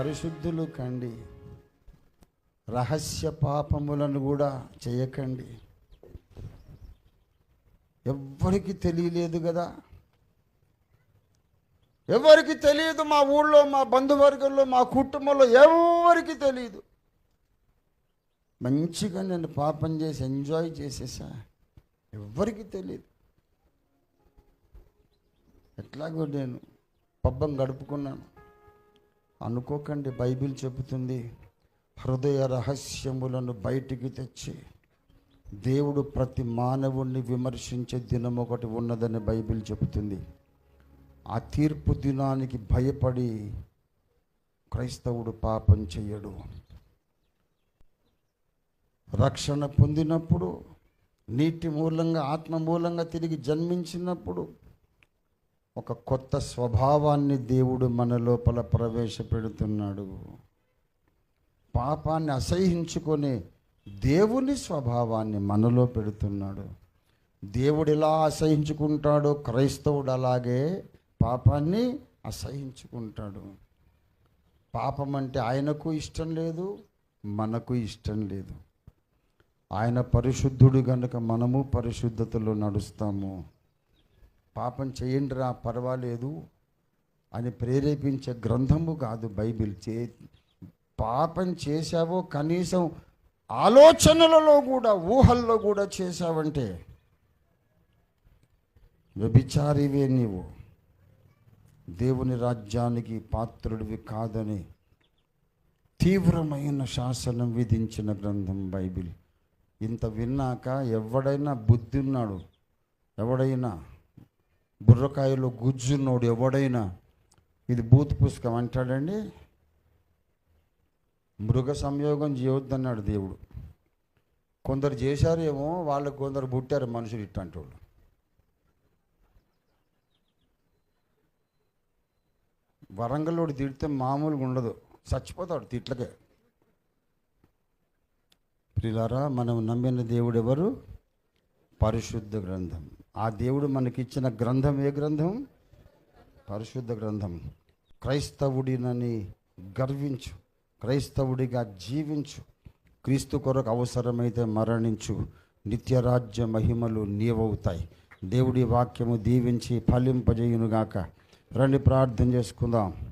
పరిశుద్ధులు కండి. రహస్య పాపములను కూడా చేయకండి. ఎవ్వరికి తెలియలేదు కదా? ఎవరికి తెలియదు మా ఊళ్ళో మా బంధువర్గంలో మా కుటుంబంలో ఎవరికి తెలియదు. మంచిగా నేను పాపం చేసి ఎంజాయ్ చేసేసా? ఎవరికి తెలియదు. ఎట్లాగో నేను పబ్బం గడుపుకున్నాను. అనుకోకండి బైబిల్ చెబుతుంది. హృదయ రహస్యములను బయటికి తెచ్చి దేవుడు ప్రతి మానవుణ్ణి విమర్శించే దినం ఒకటి ఉన్నదని బైబిల్ చెబుతుంది. ఆ తీర్పు దినానికి భయపడి క్రైస్తవుడు పాపం చెయ్యడు. రక్షణ పొందినప్పుడు నీటి మూలంగా ఆత్మ మూలంగా తిరిగి జన్మించినప్పుడు ఒక కొత్త స్వభావాన్ని దేవుడు మన లోపల ప్రవేశపెడుతున్నాడు. పాపాన్ని అసహించుకొని దేవుని స్వభావాన్ని మనలో పెడుతున్నాడు. దేవుడు ఎలా అసహించుకుంటాడో క్రైస్తవుడు అలాగే పాపాన్ని అసహించుకుంటాడు పాపం అంటే ఆయనకు ఇష్టం లేదు మనకు ఇష్టం లేదు. ఆయన పరిశుద్ధుడు కనుక మనము పరిశుద్ధతలో నడుస్తాము. పాపం చేయండిరా పర్వాలేదు అని ప్రేరేపించే గ్రంథము కాదు బైబిల్. చే పాపం చేశావో కనీసం ఆలోచనలలో కూడా ఊహల్లో కూడా చేశావంటే వ్యభిచారివే నీవు. దేవుని రాజ్యానికి పాత్రుడివి కాదని తీవ్రమైన శాసనం విధించిన గ్రంథం బైబిల్. ఇంత విన్నాక ఎవడైనా బుద్ధి ఉన్నాడు? ఎవడైనా బుర్రకాయలో గుజ్జున్నోడు ఎవడైనా ఇది బూత్ పుస్తకం అంటాడండి? మృగ సంయోగం చేయొద్దన్నాడు దేవుడు. కొందరు చేశారేమో వాళ్ళకు కొందరు పుట్టారు మనుషులు ఇట్లాంటి వాళ్ళు వరంగల్లోడు తిడితే మామూలుగా ఉండదు. చచ్చిపోతాడు తిట్లకే. ప్రిలారా మనం నమ్మిన దేవుడు ఎవరు? పరిశుద్ధ గ్రంథం. ఆ దేవుడు మనకిచ్చిన గ్రంథం ఏ గ్రంథం? పరిశుద్ధ గ్రంథం. క్రైస్తవుడినని గర్వించు. క్రైస్తవుడిగా జీవించు. క్రీస్తు కొరకు అవసరమైతే మరణించు. నిత్యరాజ్య మహిమలు నీవవుతాయి. దేవుడి వాక్యము దీవించి ఫలింపజేయునుగాక. రండి ప్రార్థన చేసుకుందాం.